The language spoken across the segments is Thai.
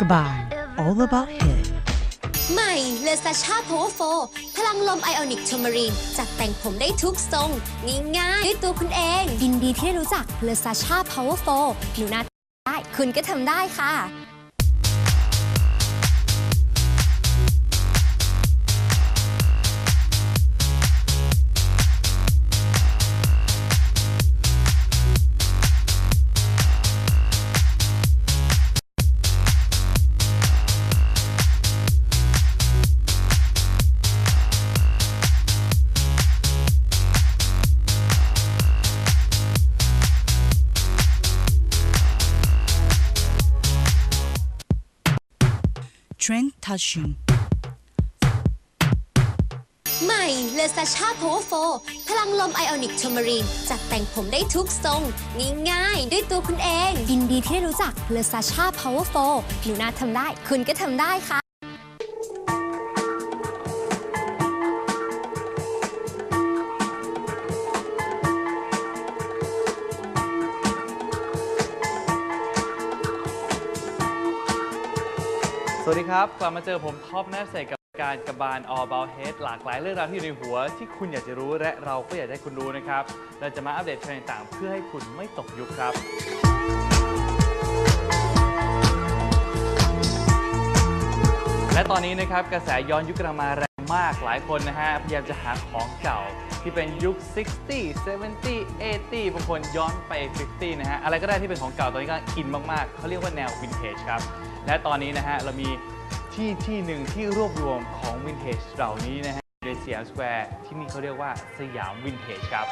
Kaban, all About It ใหม่เลซาชาโพโฟพลังลมไอออนิกชมารีนจัดแต่งผมได้ทุกทรง ง่ายๆ ด้วยตัวคุณเองยินดีที่ได้รู้จักเลซาชา Power 4หนูนาได้คุณก็ทำได้ค่ะ Trend touching. ใหม่เลซาชา Power 4พลังลมไอออนิก t ทมารีน จัดแต่งผมได้ทุกทรง ง่ายๆ ด้วยตัวคุณเองยินดีที่ได้รู้จักเลซาชา Power 4หนูนาทำได้ คุณก็ทำได้ค่ะ วัสดีครับ กลับมาเจอผมท็อปแนบเสกกับการกระบาล All About Head หลากหลายเรื่องราวที่อยู่ในหัว ที่คุณอยากจะรู้และเราก็อยากให้คุณรู้นะครับ เราจะมาอัปเดตเทรนด์ต่างๆเพื่อให้คุณไม่ตกยุคครับ และตอนนี้นะครับกระแสย้อนยุคกำลังมาแรงมากหลายคนนะฮะพยายามจะหาของเก่าที่เป็นยุค 60 70 80 บางคนย้อนไป 50 นะฮะ อะไรก็ได้ที่เป็นของเก่าตอนนี้ก็อินมาก ๆ เขาเรียกว่าแนววินเทจครับ และตอนนี้นะฮะเรามีที่ที่หนึ่งที่รวบรวมของวินเทจเหล่านี้นะฮะในสยามสแควร์ที่นี่เขาเรียกว่าสยามวินเทจครับ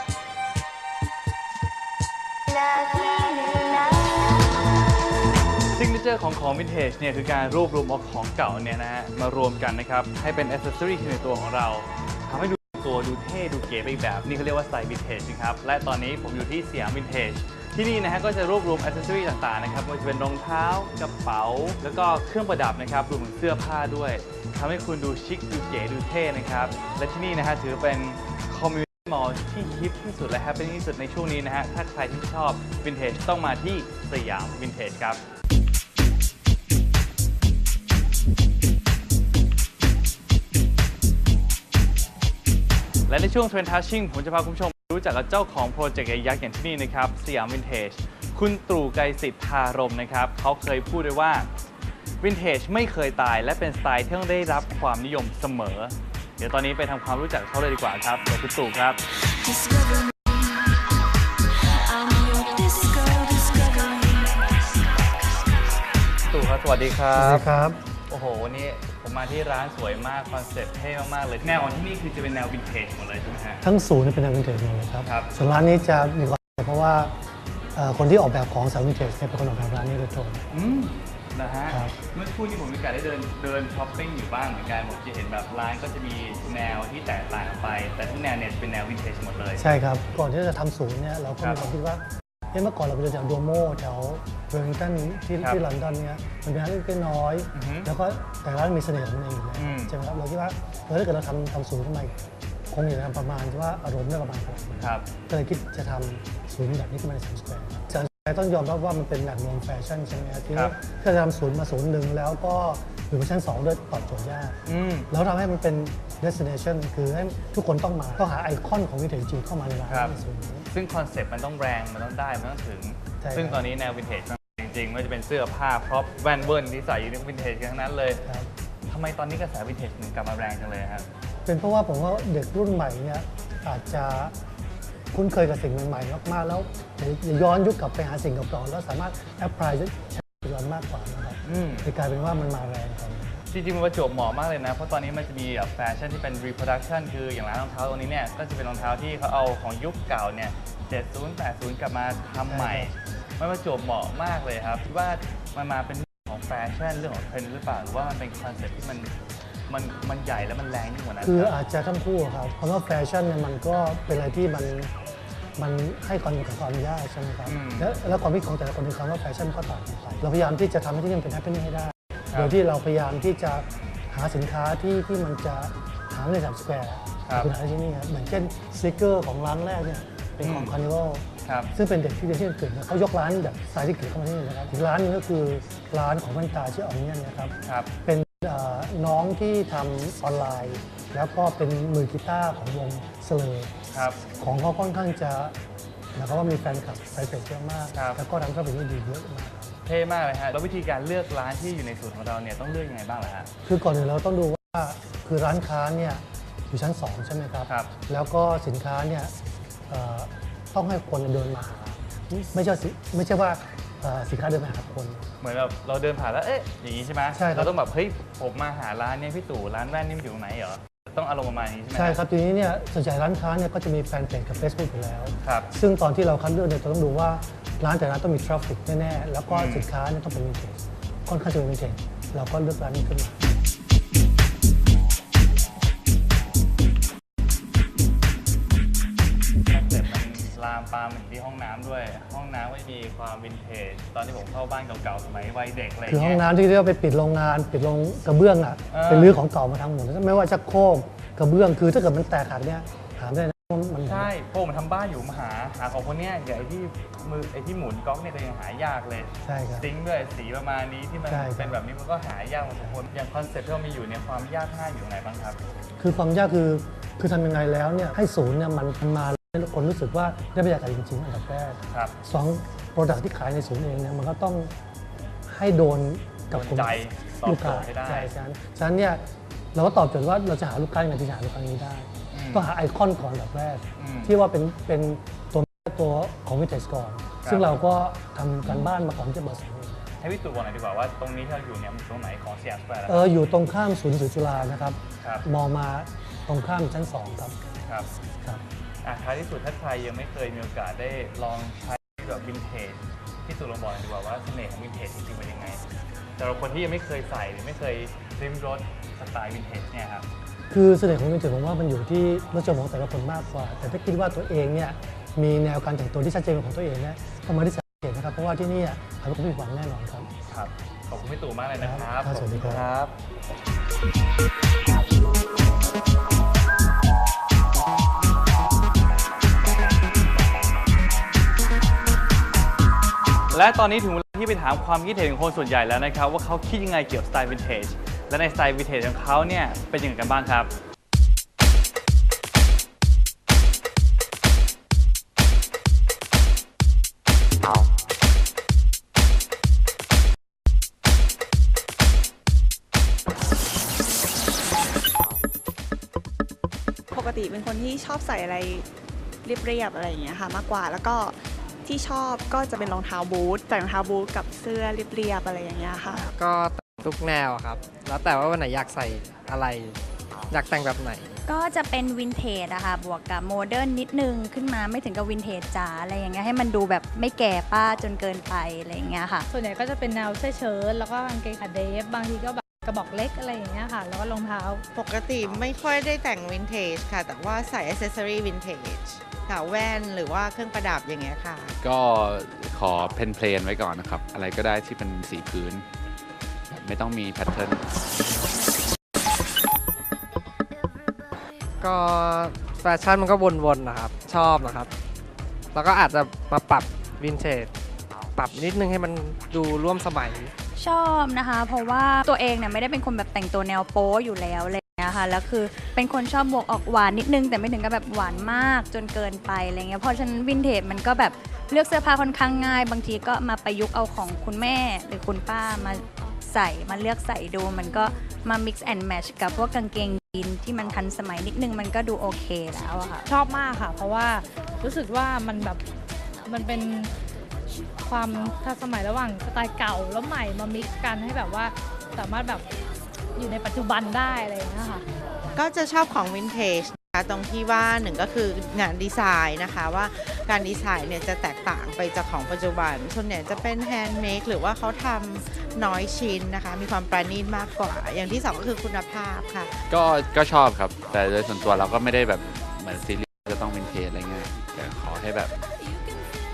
ซิงเกิลของของวินเทจเนี่ยคือการรวบรวมเอาของเก่าเนี่ยนะฮะมารวมกันนะครับ ให้เป็นอ c เซสซอรีในตัวของเราทำให้ดูตัวดูเท่ดูเก๋ไปอีกแบบ นี่เขาเรียกว่าสไตล์วินเทจนะครับ และตอนนี้ผมอยู่ที่สยามวินเทจ ที่นี่นะฮะก็จะรวบรวมอ c เซสซอรีต่างๆนะครับไม่ว่าจะเป็นรองเท้ากระเป๋า แล้วก็เครื่องประดับนะครับรวมถึงเสื้อผ้าด้วยทำให้คุณดูชิคดูเก๋ดูเท่นะครับและที่นี่นะฮะถือเป็นคอมมูนิตี้มอลล์ที่ฮิปที่สุดและแฮปปี้ที่สุดในช่วงนี้นะฮะถ้าใครที่ชอบวินเทจต้องมาที่สยามวินเทจครับและในช่วง Trend Touching ผมจะพาคุณผู้ชม รู้จักกับเจ้าของโปรเจกต์ยักษ์อย่างที่นี่นะครับสยามวินเทจ คุณตรู่ไกรสิทธารมนะครับ เขาเคยพูดไว้ว่าวินเทจไม่เคยตายและเป็นสไตล์ที่ต้องได้รับความนิยมเสมอ เดี๋ยวตอนนี้ไปทำความรู้จักเขาเลยดีกว่าครับเดี๋ยวคุณตู่ครับ Discover me. I'm your disco discovery. ตู่ครับสวัสดีครัสวัสบ ดีครับ โอ้โห วันนี้ผมมาที่ร้านสวยมากคอนเซ็ปต์เท่มากๆเลย แนวของที่นี่คือจะเป็นแนววินเทจหมดเลยใช่ไหมฮะ ทั้งศูนย์เป็นแนววินเทจหมดเลยครับ ครับ ส่วนร้านนี้จะมีความพิเศษเพราะว่าเอ่อคนที่ออกแบบของสายวินเทจเนี่ยเป็นคนออกแบบร้านนี้โดยตรง อืมนะฮะ ครับ เมื่อสักครู่นี้ผมมีโอกาสได้เดินเดินช้อปปิ้งอยู่บ้างเหมือนกันผมจะเห็นแบบร้านก็จะมีแนวที่แตกต่างกันไป แต่ทุกแนวเนี่ยจะเป็นแนววินเทจหมดเลย ใช่ครับ ก่อนที่จะทำศูนย์เนี่ยเราก็ครัมีบความคิดว่าเอ๊ะเมื่อก่อนเราไปเดินแถวดัวโมแถว เวลลิงตันที่ครับที่ลอนดอนเนี่ยมันเป็นร้านเล็กๆน้อยอือฮึแล้วก็แต่ร้านมีเสน่ห์ของมันเองอยู่แล้วอืม ใช่ไหมครับเราคิดว่าเออถ้าเกิดเราทำทำศูนย์ขึ้นมาคงอยากจะทำประมาณที่ว่าอารมณ์ได้ประมาณขนาดนี้ครับ ก็เลยคิดจะทำศูนย์แบบนี้ขึ้นมาในสามสแควร์สามสแควร์ต้องยอมรับว่ามันเป็นแหล่งรวมแฟชั่นใช่ไหมครับที่ครับ ถ้าจะทำศูนย์มาศูนย์หนึ่งแล้วก็อยู่บนชั้นสองด้วยตอบโจทย์ยาก อืม แล้วทำให้มันเป็น destination คือให้ทุกคนต้องมา ต้องหาไอคอนของวิถีจีนเข้ามาในร้านครับ ในศูนย์นี้ ซึ่งคอนเซ็ปต์มันต้องแรง มันต้องได้ มันต้องถึง ใช่ครับ ซึ่งตอนนี้แนววินเทจมันจ ริงๆไม่ว่าจะเป็นเสื้อผ้าพร็อพแว่นเวิร์นที่ใส่อยู่ในวินเทจกันทั้งนั้นเลยครับ ทำไมตอนนี้กระแสวินเทจถึงกลับมาแรงจังเลยครับ เป็นเพราะว่าผมว่าเด็กรุ่นใหม่เนี่ยอาจจะคุ้นเคยกับสิ่งใหม่ๆมากๆแล้วอย่าย้อนยุคกลับไปหาสิ่งเก่าๆแล้วสามารถแอพพลายใช้ปัจจุบันมากกว่านะครับอืม เลยกลายเป็นว่ามันมาแรงครับ จริงๆมันประจวบเหมาะมากเลยนะ เพราะตอนนี้มันจะมีแบบแฟชั่นที่เป็น reproduction คืออย่างร้านรองเท้าตรงนี้เนี่ย ก็จะเป็นรองเท้าที่เขาเอาของยุคเก่าเนี่ย 70 80 กลับมาทำใหม่ มันประจวบเหมาะมากเลยครับคิดว่ามันมาเป็นเรื่องของแฟชั่นเรื่องของเทรนด์หรือเปล่าหรือว่ามันเป็นคอนเซ็ปต์ที่มันมันมันใหญ่แล้วมันแรงยิ่งกว่านั้นคือครับอาจจะทั้งคู่ครับเพราะว่าแฟชั่นเนี่ยมันก็เป็นอะไรที่มันมันให้ความกับความยากใช่ไหมครับอืมแล้วแล้วความคิดของแต่ละคนในคำว่าแฟชั่นก็ต่างกันไปเราพยายามที่จะทำให้ที่นี่เป็นแฮปปี้ให้ได้ครับโดยที่เราพยายามที่จะหาสินค้าที่ที่มันจะหาไม่ในสามสแควร์ครับคุณหาได้ที่นี่ครับเหมือนเช่นสติกเกอร์ของร้านแรกเนี่ยเป็นของอืม Carnival ครับ ซึ่งเป็นเด็กที่เรียนที่อังกฤษเนี่ยเขายกร้านแบบสไตล์ที่เก๋เข้ามาที่นี่นะครับอีกร้านหนึงก็คือร้านของแว่นตาชื่อออมเนียนนะครับครับ เป็นเอ่อน้องที่ทำออนไลน์ แล้วก็เป็นมือกีตาร์ของวงสเลอร์ครับ ของเขาค่อนข้างจะนะครับว่ามีแฟนคลับไซเฟกเยอะมาก ครับ แล้วก็ร้านก็เป็นที่ดีเยอะมากเท่มากเลยฮะแล้ววิธีการเลือกร้านที่อยู่ในสูตรของเราเนี่ยต้องเลือกยังไงบ้างล่ะฮะ คือก่อนอื่นเราต้องดูว่าคือร้านค้าเนี่ยอยู่ชั้น 2 ใช่ไหมครับ ครับ แล้วก็สินค้าเนี่ยเอ่อ ต้องให้คนเดินมาหา ไม่ใช่สิไม่ใช่ว่าเอ่อสินค้าเดินมาหาคน เหมือนแบบเราเดินผ่านแล้วเอ๊ะอย่างนี้ใช่ไหมใช่ครับ เราต้องแบบเฮ้ยผมมาหาร้านเนี่ยพี่ตู่ร้านแว่นนี่มันอยู่ตรงไหนเหรอต้องอารมณ์ประมาณนี้ใช่ไหมใช่ครับทีนี้เนี่ยส่วนใหญ่ร้านค้าเนี่ยก็จะมีแฟนเพจกับ Facebook อยู่แล้ว ครับ ซึ่งตอนที่เราคัดเลือกเนี่ยเราต้องดูว่าร้านแต่ละร้านต้องมีทราฟฟิกแน่ๆ แล้วก็อืม สินค้าเนี่ยต้องเป็นวินเทจค่อนข้างจะเป็นวินเทจเราก็เลือกร้านนี้ขึ้นมา ปามเหมือนที่ห้องน้ำด้วย ห้องน้ำก็มีความวินเทจตอนที่ผมเข้าบ้านเก่าๆสมัยวัยเด็กอะไรคือห้องเงี้ยน้ำที่เรียกว่าไปปิดโรงงาน ปิดโรงกระเบื้องอะเออ เป็นรื้อของเก่ามาทั้งหมดไม่ว่าจะโครกกระเบื้องคือถ้าเกิดมันแตกหักเนี่ยถามได้นะว่ามันใช่พวกมันทำบ้านอยู่มาหาหาของคนเนี้ยอย่างไอ้ที่มือไอ้ที่หมุนก๊อกเนี่ยก็ยังหายากเลย ใช่ครับ ซิงค์ด้วยสีประมาณนี้ที่มันใช่ครับ เป็นแบบนี้มันก็หายากพอสมควรอย่างคอนเซ็ปต์ที่เรามีอยู่เนี่ยความยากง่ายอยู่ตรงไหนบ้างครับ คือความยากคือคือทำยังไงแล้วเนี่ยให้ศูนย์เนี่ยมันมันมาแล้ว ให้คนรู้สึกว่าได้บรรยากาศจริงๆอันดับแรกครับสองโปรดักที่ขายในศูนย์เองเนี่ยมันก็ต้องให้โดนกับโดนใจตอบลูกค้าโจทย์ให้ได้ ใช่ฉะนั้นฉะนั้นเนี่ยเราก็ตอบโจทย์ว่าเราจะหาลูกค้ายังไงที่จะหาลูกค้านี้ได้อืมต้องหาไอคอนก่อนแบบแรก อืมที่ว่าเป็นเป็นตัวตัวของวิเทสก่อน ครับ ซึ่งเราก็ทำการบ้านมาก่อนที่จะเปิดสาขาให้พี่ตู่บอกหน่อยดีกว่าว่าตรงนี้ที่เราอยู่เนี่ยมันอยู่ตรงไหนของสยามสแควร์เอออยู่ตรงข้ามศูนย์สื่อจุฬานะครับ ครับมองมาตรงข้ามชั้นสองครับครับ ครับ อะท้ายที่สุดถ้าใครยังไม่เคยมีโอกาสได้ลองใช้แบบวินเทจพี่ตู่ลองบอกหน่อยดีกว่าว่าเสน่ห์ของวินเทจจริงๆเป็นยังไงสำหรับคนที่ยังไม่เคยใส่หรือไม่เคยริมรถสไตล์วินเทจเนี่ยครับ คือเสน่ห์ของวินเทจผมว่ามันอยู่ที่รสนิยมของแต่ละคนมากกว่า แต่ถ้าคิดว่าตัวเองเนี่ยมีแนวการแต่งตัวที่ชัดเจนเป็นของตัวเองเนี่ยก็มาที่สาขานะครับเพราะว่าที่นี่อะทำให้คุณไม่ผิดหวังแน่นอนครับ ครับ ขอบคุณพี่ตู่มากเลยนะครับ ครับสวัสดีครับ และตอนนี้ถึงเวลาที่ไปถามความคิดเห็นของคนส่วนใหญ่แล้วนะครับ ว่าเขาคิดยังไงเกี่ยวกับสไตล์วินเทจและในสไตล์วินเทจของเขาเนี่ยเป็นยังไงกันบ้างครับ ปกติเป็นคนที่ชอบใส่อะไรเรียบๆอะไรอย่างเงี้ยค่ะมากกว่าแล้วก็ ที่ชอบก็จะเป็นรองเท้าบูทใส่รองเท้าบูทกับเสื้อเรียบๆอะไรอย่างเงี้ยค่ะ ก็ทุกแนวครับ แล้วแต่ว่าวันไหนอยากใส่อะไร อยากแต่งแบบไหน ก็จะเป็นวินเทจอะค่ะ บวกกับโมเดิร์นนิดนึงขึ้นมาไม่ถึงกับวินเทจจ๋าอะไรอย่างเงี้ยให้มันดูแบบไม่แก่ป้าจนเกินไปอะไรอย่างเงี้ยค่ะ ส่วนใหญ่ก็จะเป็นแนวเสื้อเชิ้ตแล้วก็กางเกงขาเดฟบางทีก็แบบ กระบอกเล็กอะไรอย่างเงี้ยค่ะ แล้วก็รองเท้า ปกติไม่ค่อยได้แต่งวินเทจค่ะ แต่ว่าใส่อ c เซสซอรี่วินเทจค่ะแว่นหรือว่าเครื่องประดับอย่างเงี้ยค่ะ ก็ขอเพนเพลนไว้ก่อนนะครับ อะไรก็ได้ที่เป็นสีพื้นแบบไม่ต้องมีแพทเทิร์นก็แฟชั่นมันก็วนๆนะครับ ชอบนะครับ แล้วก็อาจจะมาปรับวินเทจปรับนิดนึงให้มันดูร่วมสมัย ชอบนะคะ เพราะว่าตัวเองเนี่ยไม่ได้เป็นคนแบบแต่งตัวแนวโป๊อยู่แล้วอะไรอย่างเงี้ยค่ะแล้วคือเป็นคนชอบบวกออกหวานนิดนึง แต่ไม่ถึงกับแบบหวานมากจนเกินไปอะไรเงี้ยเพราะฉะนั้นวินเทจมันก็แบบเลือกเสื้อผ้าค่อนข้างง่าย บางทีก็มาประยุกต์เอาของคุณแม่หรือคุณป้ามาใส่มาเลือกใส่ดูมันก็มา mix and match กับพวกกางเกงยีนที่มันทันสมัยนิดนึงมันก็ดูโอเคแล้วอะค่ะ ชอบมากค่ะ เพราะว่ารู้สึกว่ามันแบบมันเป็น ความทันสมัยระหว่างสไตล์เก่าแล้วใหม่มามิกซ์กันให้แบบว่าสามารถแบบอยู่ในปัจจุบันได้อะไรอย่างเงี้ยค่ะ ก็จะชอบของวินเทจนะคะตรงที่ว่าหนึ่งก็คืองานดีไซน์นะคะว่าการดีไซน์เนี่ยจะแตกต่างไปจากของปัจจุบัน ส่วนใหญ่จะเป็นแฮนด์เมดหรือว่าเขาทำน้อยชิ้นนะคะ มีความประณีตมากกว่า อย่างที่สองก็คือคุณภาพค่ะ ก็ก็ชอบครับ แต่โดยส่วนตัวเราก็ไม่ได้แบบเหมือนซีรีส์จะต้องวินเทจอะไรเงี้ยแต่ขอให้แบบ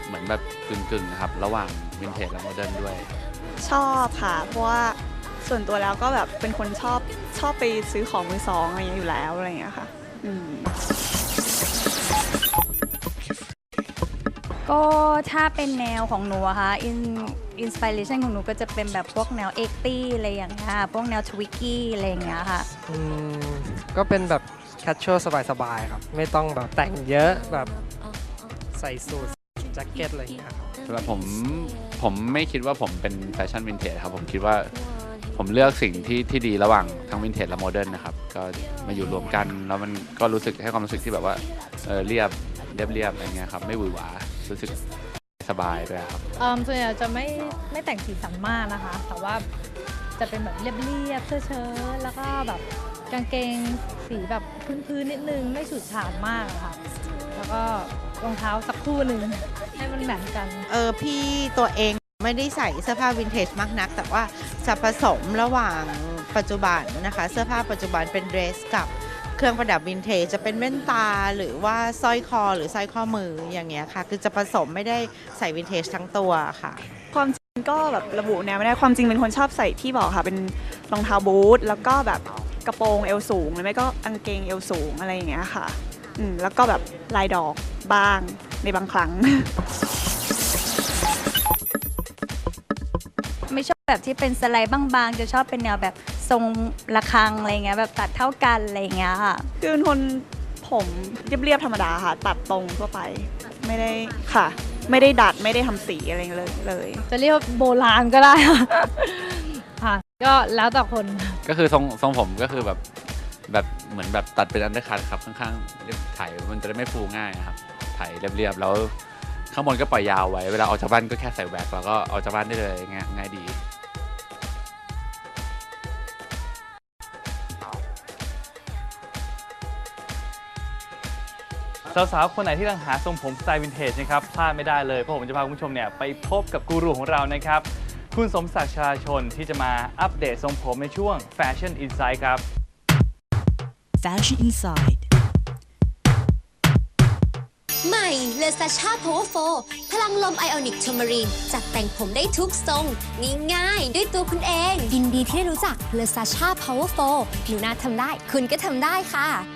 เหมือนแบบกึ่งๆนะครับ ระหว่างวินเทจและโมเดิร์นด้วย ชอบค่ะ เพราะว่าส่วนตัวแล้วก็แบบเป็นคนชอบชอบไปซื้อของมือสองอะไรอย่างเงี้ยอยู่แล้วอะไรอย่างเงี้ยค่ะอืมก็ถ้าเป็นแนวของหนูอะค่ะอินอินสปิเรชันของหนูก็จะเป็นแบบพวกแนวเอ็กตี้อะไรอย่างเงี้ยค่ะพวกแนวทวิกกี้อะไรอย่างเงี้ยค่ะ อืมก็เป็นแบบแคชช a l สบายๆครับ ไม่ต้องแบบแต่งเยอะแบบใส่สูท แจ็คเก็ตอะไรอย่างเงี้ยครับสำหรับผมผมไม่คิดว่าผมเป็นแฟชั่นวินเทจครับ ผมคิดว่าผมเลือกสิ่งที่ที่ดีระหว่างทั้งวินเทจและโมเดิร์นนะครับ ก็มาอยู่รวมกัน แล้วมันก็รู้สึกให้ความรู้สึกที่แบบว่าเออเรียบเรียบเรียบอะไรเงี้ยครับ ไม่หวือหวารู้สึกสบายด้วยครับเอ่อส่วนใหญ่จะไม่ไม่แต่งสีสันมากนะคะ แต่ว่าจะเป็นแบบเรียบๆเสื้อเชิ้ตแล้วก็แบบกางเกงสีแบบพื้นๆนิดนึงไม่ฉูดฉาดมากอะค่ะ แล้วก็รองเท้าสักคู่หนึ่ง ให้มันแมทกัน เออพี่ตัวเองไม่ได้ใส่เสื้อผ้าวินเทจมากนัก แต่ว่าจะผสมระหว่างปัจจุบันนะคะ เสื้อผ้าปัจจุบันเป็นเดรสกับเครื่องประดับวินเทจจะเป็นแว่นตาหรือว่าสร้อยคอหรือสร้อยข้อมืออย่างเงี้ยค่ะ คือจะผสมไม่ได้ใส่วินเทจทั้งตัวค่ะ ความจริงก็แบบระบุแนวไม่ได้ความจริงเป็นคนชอบใส่ที่บอกค่ะ เป็นรองเท้าบูทแล้วก็แบบกระโปรงเอวสูงหรือไม่ก็กางเกงเอวสูงอะไรอย่างเงี้ยค่ะ อืมแล้วก็แบบลายดอกบ้างในบางครั้ง ไม่ชอบแบบที่เป็นสไลด์บางๆ จะชอบเป็นแนวแบบทรงระฆังอะไรเงี้ยแบบตัดเท่ากันอะไรอย่างเงี้ยค่ะ คือเป็นคนผมเรียบๆธรรมดาค่ะ ตัดตรงทั่วไป ไม่ได้ค่ะ ไม่ได้ดัดไม่ได้ทำสีอะไรเลยเลย จะเรียกว่าโบราณก็ได้ค่ะ ค่ะ ก็แล้วแต่คน ก็คือทรงทรงผมก็คือแบบ แบบเหมือนแบบตัดเป็นอันเดอร์คัทครับข้างๆเรียบไถมันจะได้ไม่ฟูง่ายนะครับไถเรียบๆแล้วข้างบนก็ปล่อยยาวไว้เวลาออกจากบ้านก็แค่ใส่แหวกแล้วก็ออกจากบ้านได้เลยง่ายง่ายดีสาวๆ คนไหนที่กำลังหาทรงผมสไตล์วินเทจนะครับพลาดไม่ได้เลย เพราะผมจะพาคุณผู้ชมเนี่ยไปพบกับกูรูของเรานะครับ คุณสมศักดิ์ชาชนที่จะมาอัปเดตทรงผมในช่วง Fashion Insight ครับ Fashion Inside ใหม่เลซาชา Power 4พลังลมไอออนิก t ทม m รีน จัดแต่งผมได้ทุกทรงง่ายๆ ด้วยตัวคุณเอง ยินดีที่ได้รู้จักเลซาชา Power 4หนูนาทำได้ คุณก็ทำได้ค่ะ